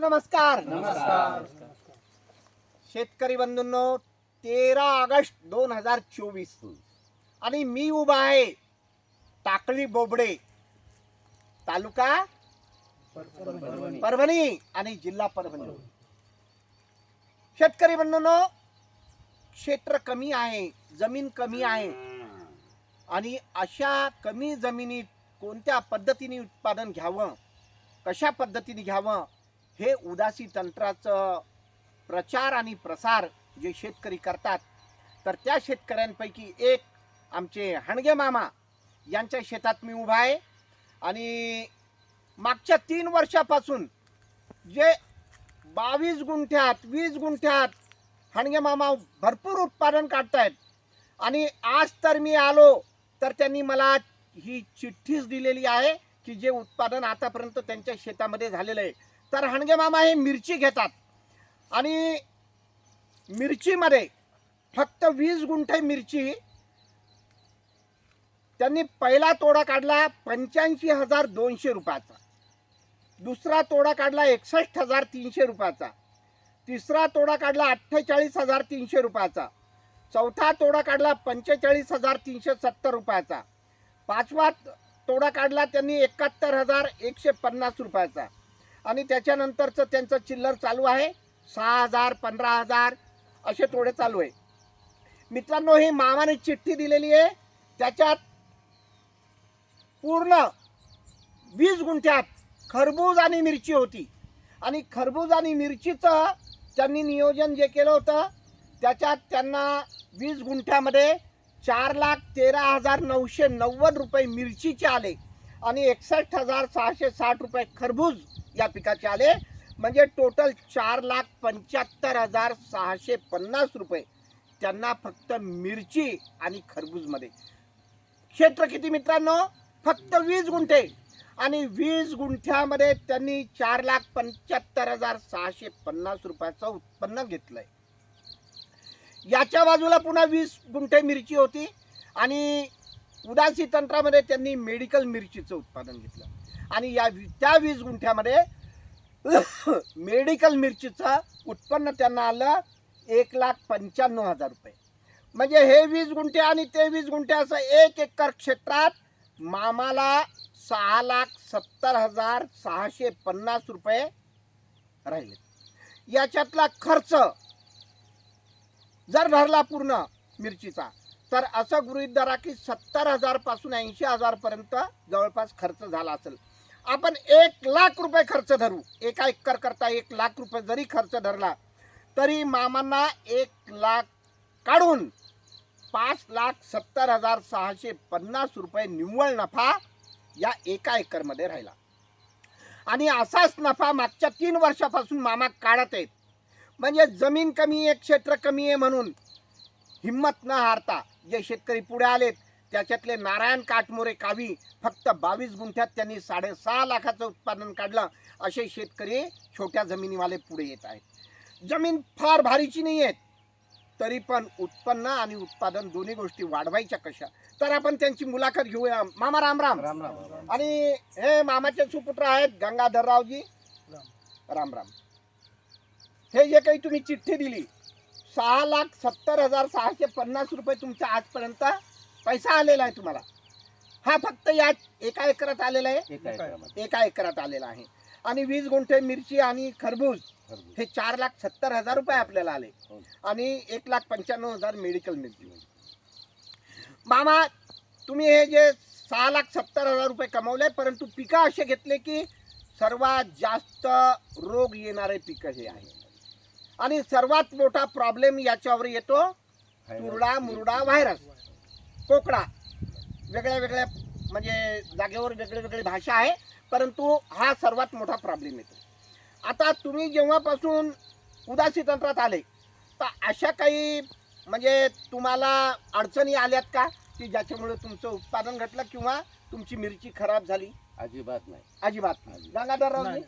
नमस्कार. नमस्कार. शेतकरी बंधूंनो तेरा ऑगस्ट दोन हजार चोवीस. आणि मी उभा आहे टाकळी बोबडे तालुका परभणी. परभणी आणि जिल्हा परभणी. शेतकरी बंधूंनो क्षेत्र कमी आहे जमीन कमी आहे. आणि अशा कमी जमिनीत कोणत्या पद्धतीने उत्पादन घ्यावं कशा पद्धतीने घ्यावं हे उदासी तंत्राचं प्रचार आणि प्रसार जे शेतकरी करतात तर त्या शेतकऱ्यांपैकी एक आमचे हणगे मामा यांच्या शेतात मी उभा आहे. आणि मागच्या तीन वर्षापासून जे बावीस गुंठ्यात वीस गुंठ्यात हणगे मामा भरपूर उत्पादन काढतायत. आणि आज तर मी आलो तर त्यांनी मला ही चिठ्ठीच दिलेली आहे की जे उत्पादन आतापर्यंत त्यांच्या शेतामध्ये झालेलं आहे. तर हणगे मामा हे मिरची घेतात. आणि मिरचीमध्ये फक्त वीस गुंठे मिरची. त्यांनी पहिला तोडा काढला पंच्याऐंशी हजार दोनशे रुपयाचा. दुसरा तोडा काढला एकसष्ट हजार तीनशे रुपयाचा. तिसरा तोडा काढला अठ्ठेचाळीस हजार तीनशे रुपयाचा. चौथा तोडा काढला पंचेचाळीस हजार तीनशे सत्तर रुपयाचा. पाचवा तोडा काढला त्यांनी एकाहत्तर हजार एकशे पन्नास रुपयाचा. आणि त्याच्यानंतरचं त्यांचं चिल्लर चालू आहे. सहा हजार पंधरा हजार असे थोडे चालू आहे. मित्रांनो ही मामाने चिठ्ठी दिलेली आहे. त्याच्यात पूर्ण वीस गुंठ्यात खरबूज आणि मिरची होती. आणि खरबूज आणि मिरचीचं त्यांनी नियोजन जे केलं होतं त्याच्यात त्यांना वीस गुंठ्यामध्ये चार लाख तेरा हजार नऊशे नव्वद रुपये मिरचीचे आले. आणि एकसष्ट हजार सहाशे साठ रुपये खरबूज या पिकाचे आले. म्हणजे टोटल चार लाख पंच्याहत्तर हजार सहाशे पन्नास रुपये त्यांना फक्त मिरची आणि खरबूजमध्ये. क्षेत्र किती मित्रांनो? फक्त वीस गुंठे. आणि वीस गुंठ्यामध्ये त्यांनी चार लाख पंच्याहत्तर हजार सहाशे पन्नास रुपयाचं उत्पन्न घेतलंय. याच्या बाजूला पुन्हा वीस गुंठे मिरची होती. आणि उदासी तंत्रामध्ये त्यांनी मेडिकल मिरचीचं उत्पादन घेतलं. आणि या वी- त्या वीज गुंठ्यामध्ये मेडिकल मिरचीचं उत्पन्न त्यांना आलं एक लाख पंच्याण्णव हजार रुपये. म्हणजे हे वीस गुंठे आणि ते वीस गुंठे असं एक एकर क्षेत्रात मामाला सहा लाख सत्तर हजार सहाशे पन्नास रुपये राहिले. याच्यातला खर्च जर धरला पूर्ण मिरचीचा तर असं गृहीत धरा की सत्तर हजारपासून ऐंशी हजारपर्यंत जवळपास खर्च झाला असेल. आपण एक लाख रुपये खर्च धरू. एका एकर करता एक लाख रुपये जरी खर्च धरला तरी मामांना एक लाख काढून पाच लाख सत्तर हजार सहाशे पन्नास रुपये निव्वळ नफा या एका एकरमध्ये राहिला. आणि असाच नफा मागच्या तीन वर्षापासून मामा काढत आहेत. म्हणजे जमीन कमी आहे क्षेत्र कमी आहे म्हणून हिंमत न हारता जे शेतकरी पुढे आलेत त्याच्यातले नारायण काटमोरे कावी फक्त बावीस गुंठ्यात त्यांनी साडेसहा लाखाचं उत्पादन काढलं असे शेतकरी छोट्या जमिनीवाले पुढे येत आहेत. जमीन फार भारीची नाही आहेत तरी पण उत्पन्न आणि उत्पादन दोन्ही गोष्टी वाढवायच्या कशा? तर आपण त्यांची मुलाखत घेऊया. मामा राम राम. राम राम. आणि हे मामाचे सुपुत्र आहेत गंगाधररावजी. राम राम. हे जे काही तुम्ही चिठ्ठी दिली सहा लाख सत्तर हजार सहाशे पन्नास रुपये तुमच्या आजपर्यंत पैसा आलेला आहे तुम्हाला हा फक्त या एका एकरात आलेला आहे एका एकरामध्ये. एका एकरात आलेला आहे आणि वीस गुंठे मिरची आणि खरबूज खरबूज. हे चार लाख सत्तर हजार रुपये आपल्याला आले हो. आणि एक लाख पंच्याण्णव हजार मेडिकल मिरची मामा तुम्ही हे जे सहा लाख सत्तर हजार रुपये कमवले परंतु पिकं असे घेतले की सर्वात जास्त रोग येणारे पिकं हे आहे आणि सर्वात मोठा प्रॉब्लेम याच्यावर येतो तुरडा मुरडा व्हायरस कोकडा. वेगळ्या वेगळ्या म्हणजे जागेवर वेगळे वेगळी भाषा आहे परंतु हा सर्वात मोठा प्रॉब्लेम येतो. आता तुम्ही जेव्हापासून उदासी तंत्रात आले तर अशा काही म्हणजे तुम्हाला अडचणी आल्यात का की ज्याच्यामुळे तुमचं उत्पादन घटलं किंवा तुमची मिरची खराब झाली? अजिबात नाही. अजिबात नाही. नाही.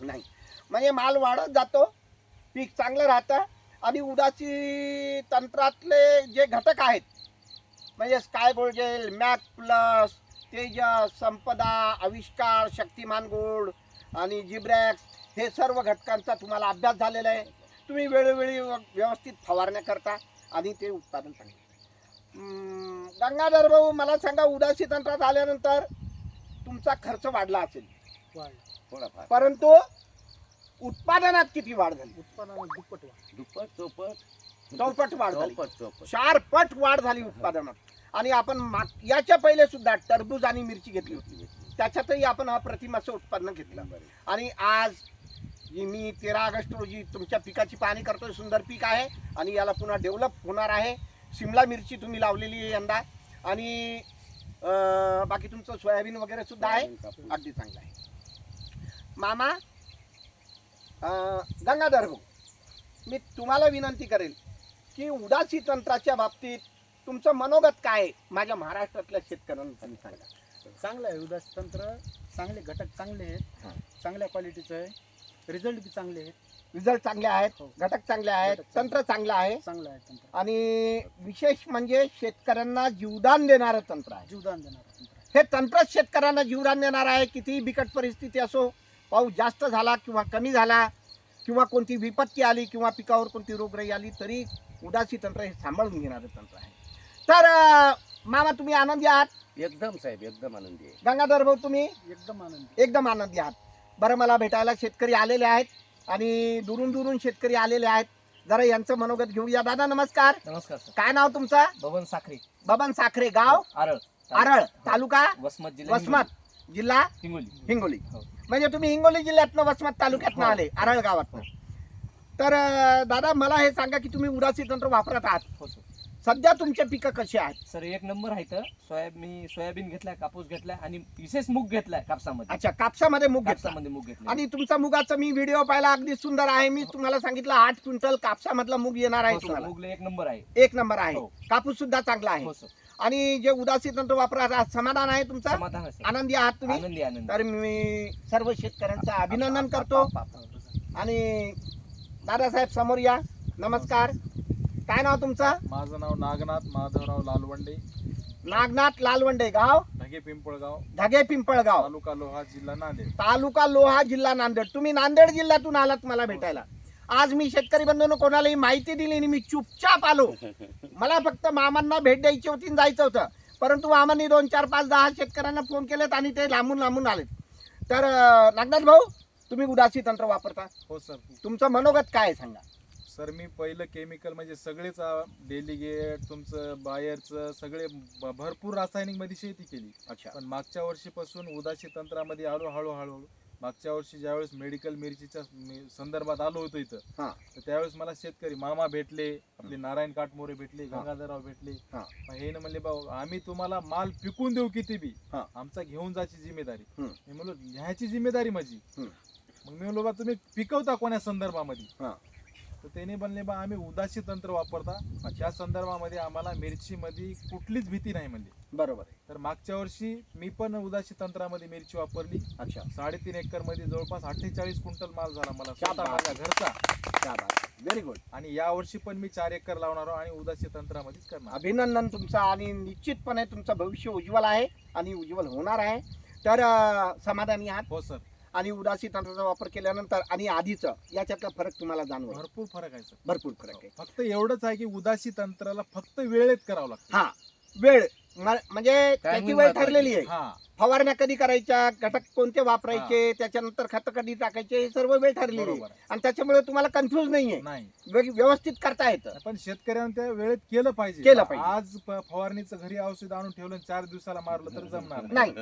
नाही. म्हणजे माल वाढत जातो पीक चांगलं राहतं आणि उदासी तंत्रातले जे घटक आहेत म्हणजे sky गोल्डेल mac plus Tejas Sampada Avishkar Shaktiman gold आणि जिब्रॅक्स हे सर्व घटकांचा तुम्हाला अभ्यास झालेला आहे. तुम्ही वेळोवेळी व- व्यवस्थित फवारण्या करता आणि ते उत्पादन चांगलं गंगाधर भाऊ मला सांगा उदासी तंत्रात आल्यानंतर तुमचा खर्च वाढला असेल. थोडाफार. परंतु उत्पादनात किती वाढ झाली? उत्पन्नाला दुप्पट वाढ. दुप्पट चौपट. चौपट वाढ झाली. चौपट चौपट. चार पट वाढ झाली उत्पादनात. आणि आपण माग- याच्या पहिले सुद्धा टरबूज आणि मिरची घेतली होती. त्याच्यातही आपण अप्रतिम असं उत्पन्न घेतलं. आणि आज जी मी तेरा ऑगस्ट रोजी तुमच्या पिकाची पाहणी करतोय सुंदर पीक आहे आणि याला पुन्हा डेव्हलप होणार आहे. शिमला मिरची तुम्ही लावलेली आहे यंदा. आणि अं, बाकी तुमचं सोयाबीन वगैरे सुद्धा आहे. अगदी चांगलं आहे. मामा गंगाधर भाऊ मी तुम्हाला विनंती करेल की उदासी तंत्राच्या बाबतीत तुमचं मनोगत काय आहे? माझ्या महाराष्ट्रातल्या शेतकऱ्यांना तुम्ही सांगा चांगलं आहे उदास तंत्र चांगले घटक चांगले. आहेत चांगल्या क्वालिटीचं आहे रिझल्ट बी चांगले आहेत रिझल्ट चांगले आहेत हो. घटक चांगले आहेत घटक चांगले. तंत्र चांगलं आहे चांगलं आहे तंत्र आणि विशेष म्हणजे शेतकऱ्यांना जीवदान देणारं तंत्र आहे जीवदान देणारं तंत्र. हे तंत्रच शेतकऱ्यांना जीवदान देणार आहे कितीही बिकट परिस्थिती असो पाऊस जास्त झाला किंवा कमी झाला किंवा कोणती विपत्ती आली किंवा पिकावर कोणती रोगराई आली तरी उदासी तंत्र हे सांभाळून घेणारं तंत्र आहे. तर मामा तुम्ही आनंदी आहात? एकदम साहेब एकदम आनंदी आहे. गंगाधर भाऊ तुम्ही? एकदम आनंदी. एकदम आनंदी आहात. बरं मला भेटायला शेतकरी आलेले आहेत आणि दुरून दुरून शेतकरी आलेले आहेत. जरा यांचं मनोगत घेऊया. दादा नमस्कार. नमस्कार सर. काय नाव तुमचं? बबन साखरे. बबन साखरे गाव? आरळ. आरळ तालुका? वसमत जिल्हा वसमत. जिल्हा हिंगोली. हिंगोली. हो. म्हणजे तुम्ही हिंगोली जिल्ह्यातनं वसमत तालुक्यातनं हो. आले आरळ गावातनं. तर दादा मला हे सांगा की तुम्ही उदासी तंत्र वापरत आहात. हो सध्या तुमचे पिकं कशी आहेत? सर एक नंबर आहे तर सोयाब मी सोयाबीन घेतलाय कापूस घेतलाय आणि विशेष मूग घेतलाय कापसामध्ये. अच्छा कापसामध्ये मूग घेतला कापसामध्ये मूग घेतला आणि तुमचा मुगाचा मी व्हिडिओ पाहिला अगदी सुंदर आहे. मी तुम्हाला सांगितलं आठ क्विंटल कापसामधला मूग येणार आहे सर तुम्हाला. मूगला एक नंबर आहे. एक नंबर आहे. कापूस सुद्धा चांगला आहे. आणि जे उदासी तंत्र आहात समाधान आहे तुमचा? समाधान आनंदी आहात तुम्ही? आनंदी आनंदी. तर मी सर्व शेतकऱ्यांचं अभिनंदन करतो. आणि दादासाहेब समोर या. नमस्कार. काय नाव तुमचं? माझं नाव नागनाथ माधवराव लालवंडे. नागनाथ लालवंडे गाव? ढगे पिंपळगाव. धगे पिंपळगाव. तालुका लोहा जिल्हा नांदेड. तालुका लोहा जिल्हा नांदेड. तुम्ही नांदेड जिल्ह्यातून आलात मला भेटायला. आज मी शेतकरी बंधूंनो कोणालाही माहिती दिली आणि मी चुपचाप आलो. मला फक्त मामांना भेट द्यायची होती आणि जायचं होतं. परंतु मामांनी दोन चार पाच दहा शेतकऱ्यांना फोन केलेत आणि ते लांबून लांबून आलेत. तर नागनाथ भाऊ तुम्ही उदासी तंत्र वापरता. हो सर. तुमचं मनोगत काय आहे सांगा. सर मी पहिलं केमिकल म्हणजे सगळेच डेलिगेट तुमचं बायरचं सगळे ब- भरपूर रासायनिकमध्ये शेती केली. अच्छा. पण मागच्या वर्षीपासून उदासी तंत्रामध्ये आलो हळूहळू. मागच्या वर्षी ज्यावेळेस मेडिकल मिरचीच्या मी- संदर्भात आलो होतो इथं हा. तर त्यावेळेस मला शेतकरी मामा भेटले आपले नारायण काटमोरे भेटले. गंगाधरराव भेटले हा. मग हे ना म्हणले भाऊ आम्ही तुम्हाला माल पिकून देऊ किती बी हा. आमचा घेऊन जायची जिम्मेदारी हम्म. मी म्हणलो ह्याची जिम्मेदारी माझी हम्म. मग मी म्हणलो बा तुम्ही पिकवता कोण्या संदर्भामध्ये हा. तर त्याने म्हणले बा आम्ही उदासी तंत्र वापरता. त्या संदर्भामध्ये आम्हाला मिरचीमध्ये कुठलीच भीती नाही म्हणली. बरोबर आहे. तर मागच्या वर्षी मी पण उदासी तंत्रामध्ये मिरची वापरली. अच्छा. साडेतीन एकरमध्ये जवळपास अठ्ठेचाळीस क्विंटल माल झाला मला स्वतः. माझ्या घरचा. व्हेरी गुड आणि या वर्षी पण मी चार एकर लावणार आहोत आणि उदासी तंत्रामध्येच करणार. अभिनंदन तुमचं आणि निश्चितपणे तुमचं भविष्य उज्ज्वल आहे आणि उज्ज्वल होणार आहे. तर समाधानी आहात? हो सर. आणि उदासी तंत्राचा वापर केल्यानंतर आणि आधीचं याच्यातला फरक तुम्हाला जाणवेल. भरपूर फरक आहे सर. भरपूर फरक आहे. फक्त एवढंच आहे की उदासी तंत्राला फक्त वेळेत करावं लागतं. हा वेळ म- म्हणजे त्याची वेळ. ठरलेली आहे. हा. फवारण्या कधी करायच्या घटक कोणते वापरायचे त्याच्यानंतर खत कधी टाकायचे हे सर्व वेळ ठरलेली आहे. बरोबर. आहे. आणि त्याच्यामुळे तुम्हाला कन्फ्युज नाहीये. नाही. व्य- व्यवस्थित करता येतं. पण शेतकऱ्यांना त्या वेळेत केलं पाहिजे. केलं पाहिजे. आज प- फवारणीचं घरी औषध आणून ठेवलं आणि चार दिवसाला मारलं तर जमणार नाही.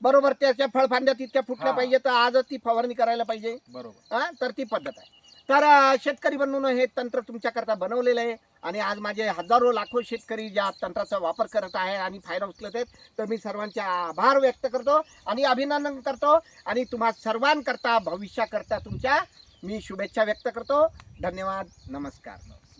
बरोबर त्याच्या फळफांद्या तितक्या फुटल्या हा. पाहिजे तर आजच ती फवारणी करायला पाहिजे. बरोबर. हा तर ती पद्धत आहे. तर शेतकरी बनवणं हे तंत्र तुमच्याकरता बनवलेलं आहे. आणि आज माझे हजारो लाखो शेतकरी ज्या तंत्राचा वापर करत आहे आणि फायदा उचलत आहेत तर मी सर्वांचे आभार व्यक्त करतो आणि अभिनंदन करतो. आणि तुम्हा सर्वांकरता भविष्याकरता तुमच्या मी शुभेच्छा व्यक्त करतो. धन्यवाद. नमस्कार.